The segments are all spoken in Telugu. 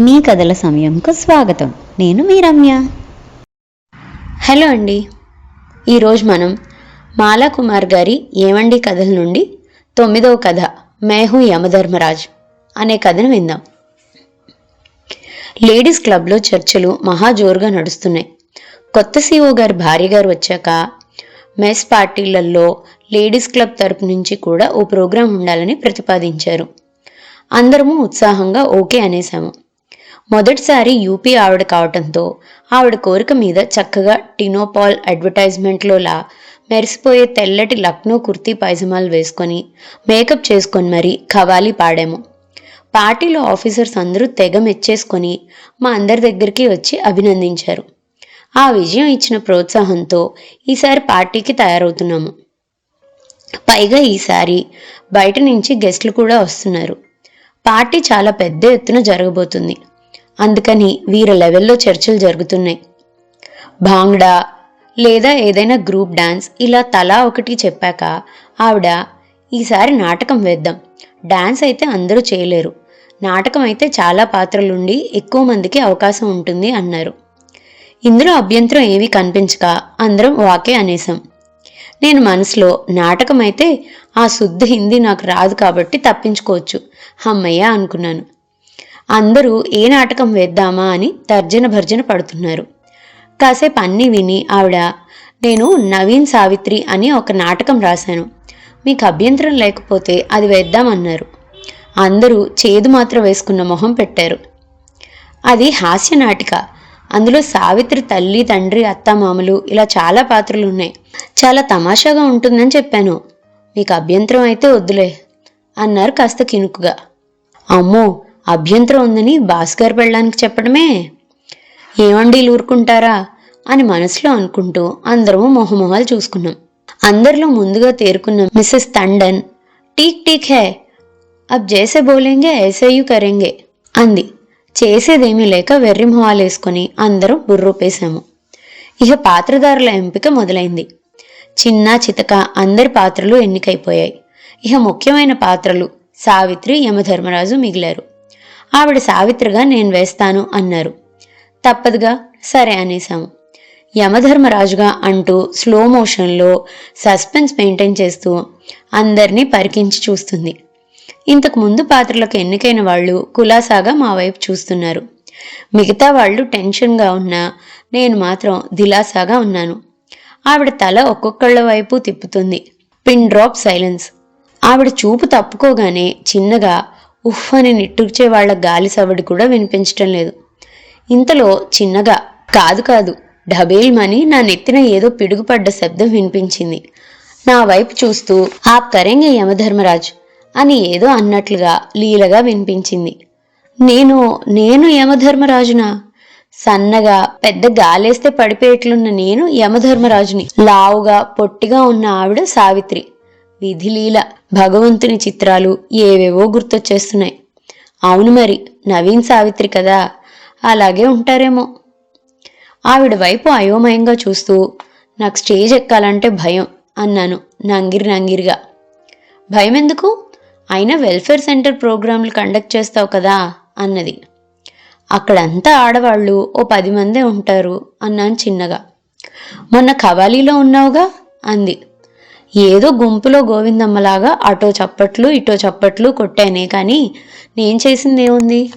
మీ కథల సమయంకు స్వాగతం. నేను మీ రమ్య హలో అండి. ఈరోజు మనం మాలా కుమార్ గారి ఏమండి కథల నుండి తొమ్మిదవ కథ మేహు యమధర్మరాజ్ అనే కథను విందాం. లేడీస్ క్లబ్లో చర్చలు మహా జోరుగా నడుస్తున్నాయి. కొత్త సీఓ గారి భార్య గారు వచ్చాక మెస్ పార్టీలలో లేడీస్ క్లబ్ తరపు నుంచి కూడా ఓ ప్రోగ్రాం ఉండాలని ప్రతిపాదించారు. అందరము ఉత్సాహంగా ఓకే అనేసాము మొదటిసారి యూపీ ఆవిడ కావటంతో ఆవిడ కోరిక మీద చక్కగా టినోపాల్ అడ్వర్టైజ్మెంట్లోలా మెరిసిపోయే తెల్లటి లక్నో కుర్తీ పైజమాలు వేసుకొని మేకప్ చేసుకొని మరీ ఖవాలీ పాడాము. పార్టీలో ఆఫీసర్స్ అందరూ తెగ మెచ్చేసుకొని మా అందరి దగ్గరికి వచ్చి అభినందించారు. ఆ విజయం ఇచ్చిన ప్రోత్సాహంతో ఈసారి పార్టీకి తయారవుతున్నాము. పైగా ఈసారి బయట నుంచి గెస్టులు కూడా వస్తున్నారు. పార్టీ చాలా పెద్ద ఎత్తున జరగబోతుంది. అందుకని వీరి లెవెల్లో చర్చలు జరుగుతున్నాయి. భాంగ్డా లేదా ఏదైనా గ్రూప్ డాన్స్ ఇలా తలా ఒకటి చెప్పాక ఆవిడ ఈసారి నాటకం వేద్దాం. డాన్స్ అయితే అందరూ చేయలేరు. నాటకం అయితే చాలా పాత్రలుండి ఎక్కువ మందికి అవకాశం ఉంటుంది అన్నారు. ఇందులో అభ్యంతరం ఏమీ కనిపించక అందరం వాకే అనేసాం నేను మనసులో నాటకం అయితే ఆ శుద్ధ హిందీ నాకు రాదు కాబట్టి తప్పించుకోవచ్చు. హమ్మయ్య అనుకున్నాను. అందరూ ఏ నాటకం వేద్దామా అని తర్జన భర్జన పడుతున్నారు. కాసేపు అన్నీ విని ఆవిడ నేను నవీన్ సావిత్రి అని ఒక నాటకం రాశాను. మీకు అభ్యంతరం లేకపోతే అది వేద్దామన్నారు. అందరూ చేదు మాత్రం వేసుకున్న మొహం పెట్టారు. అది హాస్య నాటిక. అందులో సావిత్రి తల్లి తండ్రి అత్తమామలు ఇలా చాలా పాత్రలు ఉన్నాయి చాలా తమాషాగా ఉంటుందని చెప్పాను. మీకు అభ్యంతరం అయితే వద్దులే అన్నారు కాస్త కినుకుగా. అమ్మో! అభ్యంతరం ఉందని భాస్కర్ పెళ్ళడానికి చెప్పడమే. ఏమండి ఊరుకుంటారా? అని మనసులో అనుకుంటూ అందరము మొహమొహాలు చూసుకున్నాం. అందరిలో ముందుగా తేరుకున్న మిస్సెస్ తండన్ టీక్ టీక్ హే అబ్ జేసే బోలేంగే ఐసేయు కరెంగే అంది. చేసేదేమీ లేక వెర్రి మొహాలేసుకొని అందరం బుర్రూపేశాము. ఇక పాత్రదారుల ఎంపిక మొదలైంది. చిన్న చితక అందరి పాత్రలు ఎన్నికైపోయాయి. ఇక ముఖ్యమైన పాత్రలు సావిత్రి యమధర్మరాజు మిగిలారు. ఆవిడ సావిత్రిగా నేను వేస్తాను అన్నారు. తప్పదుగా సరే అనేశాము యమధర్మరాజుగా అంటూ స్లో మోషన్లో సస్పెన్స్ మెయింటైన్ చేస్తూ అందరినీ పరికించి చూస్తుంది. ఇంతకు ముందు పాత్రలకు ఎన్నికైన వాళ్ళు కులాసాగా మా వైపు చూస్తున్నారు. మిగతా వాళ్ళు టెన్షన్గా ఉన్నా నేను మాత్రం దిలాసాగా ఉన్నాను. ఆవిడ తల ఒక్కొక్కళ్ళ వైపు తిప్పుతుంది. Pin drop silence. ఆవిడ చూపు తప్పుకోగానే చిన్నగా ఉఫ్ అని నిట్టూర్చే వాళ్ళ గాలి సవడి కూడా వినిపించటం లేదు. ఇంతలో చిన్నగా కాదు కాదు ఢబేల్మని నా నెత్తిన ఏదో పిడుగుపడ్డ శబ్దం వినిపించింది. నా వైపు చూస్తూ ఆ కరెంగే యమధర్మరాజ్ అని ఏదో అన్నట్లుగా లీలగా వినిపించింది. నేను నేను యమధర్మరాజునా? సన్నగా పెద్ద గాలేస్తే పడిపోయేట్లున్న నేను యమధర్మరాజుని. లావుగా పొట్టిగా ఉన్న ఆవిడ సావిత్రి. విధిలీల భగవంతుని చిత్రాలు ఏవేవో గుర్తొచ్చేస్తున్నాయి. అవును మరి నవీన్ సావిత్రి కదా? అలాగే ఉంటారేమో. ఆవిడ వైపు అయోమయంగా చూస్తూ నాకు స్టేజ్ ఎక్కాలంటే భయం అన్నాను నంగిరి నంగిరిగా. భయం ఎందుకు అయినా వెల్ఫేర్ సెంటర్ ప్రోగ్రాంలు కండక్ట్ చేస్తావు కదా? అన్నది. అక్కడంతా ఆడవాళ్ళు ఓ పది మందే ఉంటారు అన్నాను చిన్నగా. మొన్న ఖవాలీలో ఉన్నావుగా? అంది. ఏదో గుంపులో గోవిందమ్మలాగా అటో చప్పట్లు ఇటో చప్పట్లు కొట్టానే కానీ నేను చేసిందేముంది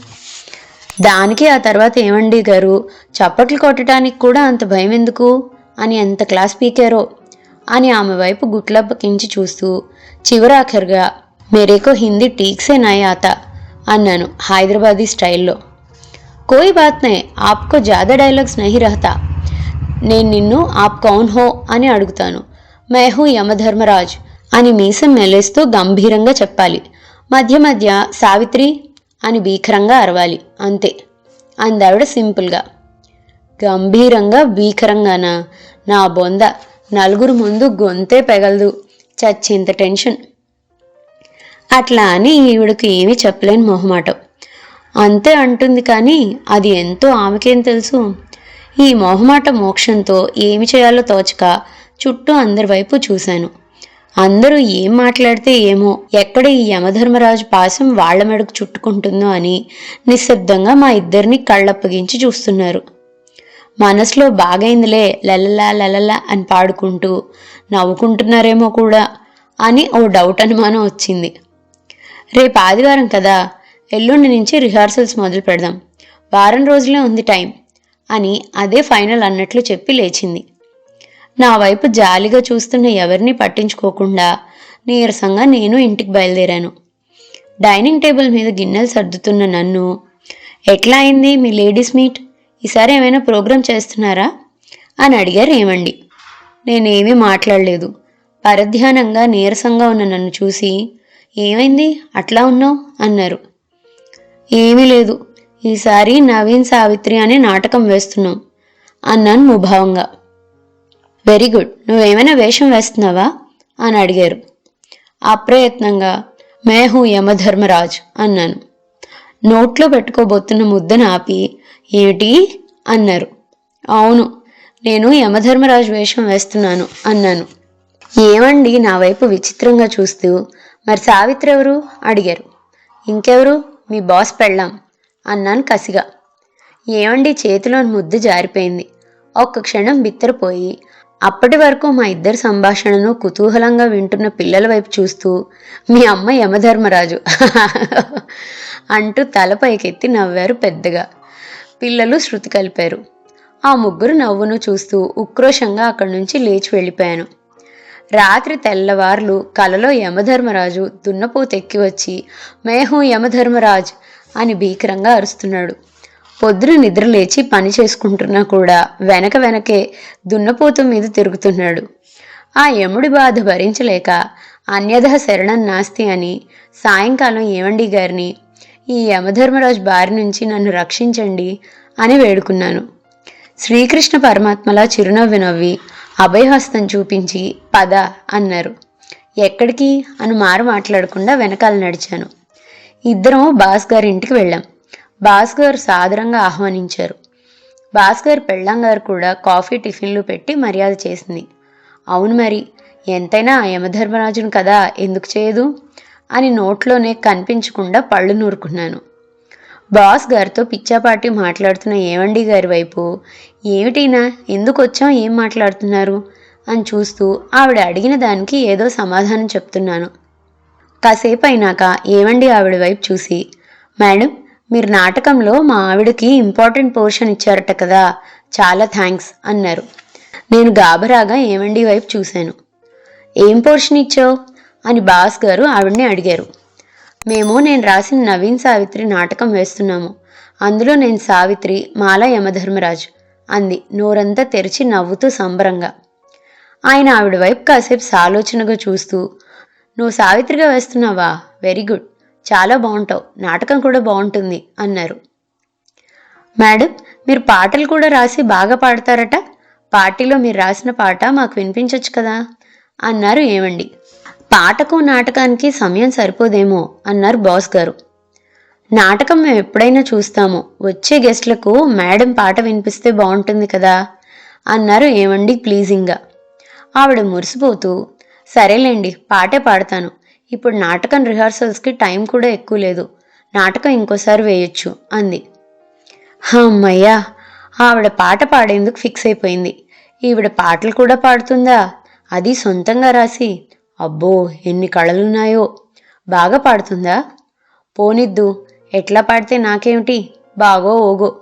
దానికి ఆ తర్వాత ఏమండి గారు? చప్పట్లు కొట్టడానికి కూడా అంత భయం ఎందుకు? అని ఎంత క్లాస్ పీకారో? అని ఆమె వైపు గుట్లప్పకించి చూస్తూ చివరాఖరుగా మేరేకో హిందీ టీక్సే నాయాత ఆత అన్నాను హైదరాబాదీ స్టైల్లో. కోయి బాత్నే ఆప్కో జాదా డైలాగ్స్ నహి రహతా. నేను నిన్ను ఆప్ కౌన్ హో అని అడుగుతాను. మేహు యమధర్మరాజ్ అని మీసం మెలేస్తూ గంభీరంగా చెప్పాలి. మధ్య మధ్య సావిత్రి అని భీకరంగా అరవాలి. అంతే. అందావిడ సింపుల్గా. గంభీరంగా భీకరంగానా? నా బొంద. నలుగురు ముందు గొంతే పెగలదు. చచ్చింత టెన్షన్. అట్లా అని ఈవిడకి ఏమీ చెప్పలేని మొహమాటం. అంతే అంటుంది కానీ అది ఎంతో ఆమెకేం తెలుసు? ఈ మొహమాట మోక్షంతో ఏమి చేయాలో తోచక చుట్టూ అందరి వైపు చూశాను. అందరూ ఏం మాట్లాడితే ఏమో ఎక్కడ ఈ యమధర్మరాజు పాసం వాళ్ళ మెడకు చుట్టుకుంటుందో అని నిశ్శబ్దంగా మా ఇద్దరిని కళ్ళప్పగించి చూస్తున్నారు. మనసులో బాగైందిలే లలలా లలలా అని పాడుకుంటూ నవ్వుకుంటున్నారేమో కూడా అని ఓ డౌట్ అనుమానం వచ్చింది. రేపు ఆదివారం కదా ఎల్లుండి నుంచి రిహార్సల్స్ మొదలు పెడదాం. వారం రోజులే ఉంది టైం అని అదే ఫైనల్ అన్నట్లు చెప్పి లేచింది. నా వైపు జాలిగా చూస్తున్న ఎవరిని పట్టించుకోకుండా నీరసంగా నేను ఇంటికి బయలుదేరాను. డైనింగ్ టేబుల్ మీద గిన్నెలు సర్దుతున్న నన్ను ఎట్లా అయింది మీ లేడీస్ మీట్? ఈసారి ఏమైనా ప్రోగ్రామ్ చేస్తున్నారా? అని అడిగారు ఏమండి నేనేమీ మాట్లాడలేదు. పరధ్యానంగా నీరసంగా ఉన్న నన్ను చూసి ఏమైంది? అట్లా ఉన్నావు? అన్నారు. ఏమీ లేదు. ఈసారి నవీన్ సావిత్రి అనే నాటకం వేస్తున్నాం అన్నాను ముభావంగా. వెరీ గుడ్ నువ్వేమైనా వేషం వేస్తున్నావా? అని అడిగారు. అప్రయత్నంగా మేహు యమధర్మరాజ్ అన్నాను. నోట్లో పెట్టుకోబోతున్న ముద్దను ఆపి ఏమిటి అన్నారు. అవును నేను యమధర్మరాజు వేషం వేస్తున్నాను అన్నాను. ఏమండి నా వైపు విచిత్రంగా చూస్తూ మరి సావిత్రి ఎవరు? అడిగారు. ఇంకెవరు? మీ బాస్ పెళ్ళాం అన్నాను కసిగా. ఏమండి చేతిలోని ముద్దు జారిపోయింది. ఒక్క క్షణం బిత్తరపోయి అప్పటి వరకు మా ఇద్దరి సంభాషణను కుతూహలంగా వింటున్న పిల్లల వైపు చూస్తూ మీ అమ్మ యమధర్మరాజు అంటూ తల పైకెత్తి నవ్వారు పెద్దగా. పిల్లలు శృతి కలిపారు. ఆ ముగ్గురు నవ్వును చూస్తూ ఉక్రోషంగా అక్కడి నుంచి లేచి వెళ్ళిపోయాను. రాత్రి తెల్లవార్లు కలలో యమధర్మరాజు దున్నపోతెక్కి వచ్చి మేహు యమధర్మరాజ్ అని భీకరంగా అరుస్తున్నాడు. పొద్దున నిద్ర లేచి పని చేసుకుంటున్నా కూడా వెనక వెనకే దున్నపోతు మీద తిరుగుతున్నాడు. ఆ యముడి బాధ భరించలేక అన్యథ శరణం నాస్తి అని సాయంకాలం ఏవండి గారిని ఈ యమధర్మరాజు బారి నుంచి నన్ను రక్షించండి అని వేడుకున్నాను. శ్రీకృష్ణ పరమాత్మలా చిరునవ్వు నవ్వి అభయహస్తం చూపించి పద అన్నారు. ఎక్కడికి? అని మారు మాట్లాడకుండా వెనకాల నడిచాను. ఇద్దరం బాస్ గారి ఇంటికి వెళ్ళాం. భాస్కర్ గారు సాదరంగా ఆహ్వానించారు. భాస్కర్ పెళ్ళంగారు కూడా కాఫీ టిఫిన్లు పెట్టి మర్యాద చేసింది. అవును మరి ఎంతైనా యమధర్మరాజును కదా ఎందుకు చేయదు? అని నోట్లోనే కనిపించకుండా పళ్ళు నూరుకున్నాను. బాస్ గారితో పిచ్చాపాటి మాట్లాడుతున్న ఏవండి గారి వైపు ఏమిటినా ఎందుకు వచ్చాం ఏం మాట్లాడుతున్నారు? అని చూస్తూ ఆవిడ అడిగిన దానికి ఏదో సమాధానం చెప్తున్నాను. కాసేపు అయినాక ఏవండి ఆవిడ వైపు చూసి మేడం మీరు నాటకంలో మా ఆవిడకి ఇంపార్టెంట్ పోర్షన్ ఇచ్చారట కదా చాలా థ్యాంక్స్ అన్నారు. నేను గాబరాగా ఏమండి వైపు చూశాను. ఏం పోర్షన్ ఇచ్చావు? అని బాస్ గారు ఆవిడని అడిగారు. మేము నేను రాసిన నవీన్ సావిత్రి నాటకం వేస్తున్నాము. అందులో నేను సావిత్రి మాలా యమధర్మరాజు అంది నోరంతా తెరిచి నవ్వుతూ సంబరంగా. ఆయన ఆవిడ వైపు కాసేపు సాలోచనగా చూస్తూ నువ్వు సావిత్రిగా వేస్తున్నావా? Very good. చాలా బాగుంటావు నాటకం కూడా బాగుంటుంది అన్నారు. మేడం మీరు పాటలు కూడా రాసి బాగా పాడతారట. పార్టీలో మీరు రాసిన పాట మాకు వినిపించవచ్చు కదా? అన్నారు ఏమండి పాటకు నాటకానికి సమయం సరిపోదేమో అన్నారు బాస్ గారు. నాటకం మేము ఎప్పుడైనా చూస్తాము. వచ్చే గెస్ట్లకు మేడం పాట వినిపిస్తే బాగుంటుంది కదా? అన్నారు ఏమండి ప్లీజింగ్గా ఆవిడ మురిసిపోతూ సరేలేండి పాటే పాడతాను. ఇప్పుడు నాటకం రిహార్సల్స్కి టైం కూడా ఎక్కువ లేదు. నాటకం ఇంకోసారి వేయొచ్చు అంది. అమ్మయ్యా ఆవిడ పాట పాడేందుకు ఫిక్స్ అయిపోయింది. ఈవిడ పాటలు కూడా పాడుతుందా? అది సొంతంగా రాసి. అబ్బో ఎన్ని కళలున్నాయో. బాగా పాడుతుందా? పోనిద్దు ఎట్లా పాడితే నాకేమిటి? బాగో ఓగో.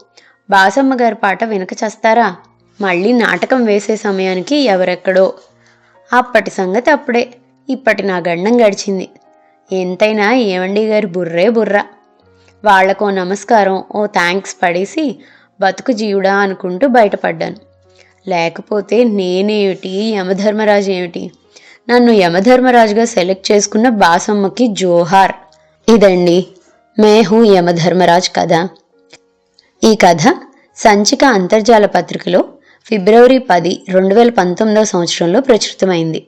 బాసమ్మ గారి పాట వెనక చేస్తారా? మళ్ళీ నాటకం వేసే సమయానికి ఎవరెక్కడో. అప్పటి సంగతి అప్పుడే. ఇప్పటి నా గండం గడిచింది. ఎంతైనా ఏవండి గారి బుర్రే బుర్ర. వాళ్ళకో నమస్కారం ఓ థ్యాంక్స్ పడేసి బతుకు జీవుడా అనుకుంటూ బయటపడ్డాను. లేకపోతే నేనేమిటి? యమధర్మరాజు ఏమిటి? నన్ను యమధర్మరాజుగా సెలెక్ట్ చేసుకున్న బాసమ్మకి జోహార్. ఇదండి మేహు యమధర్మరాజ్ కథ. ఈ కథ సంచిక అంతర్జాల పత్రికలో ఫిబ్రవరి పది రెండు వేల పంతొమ్మిదవ సంవత్సరంలో ప్రచురితమైంది.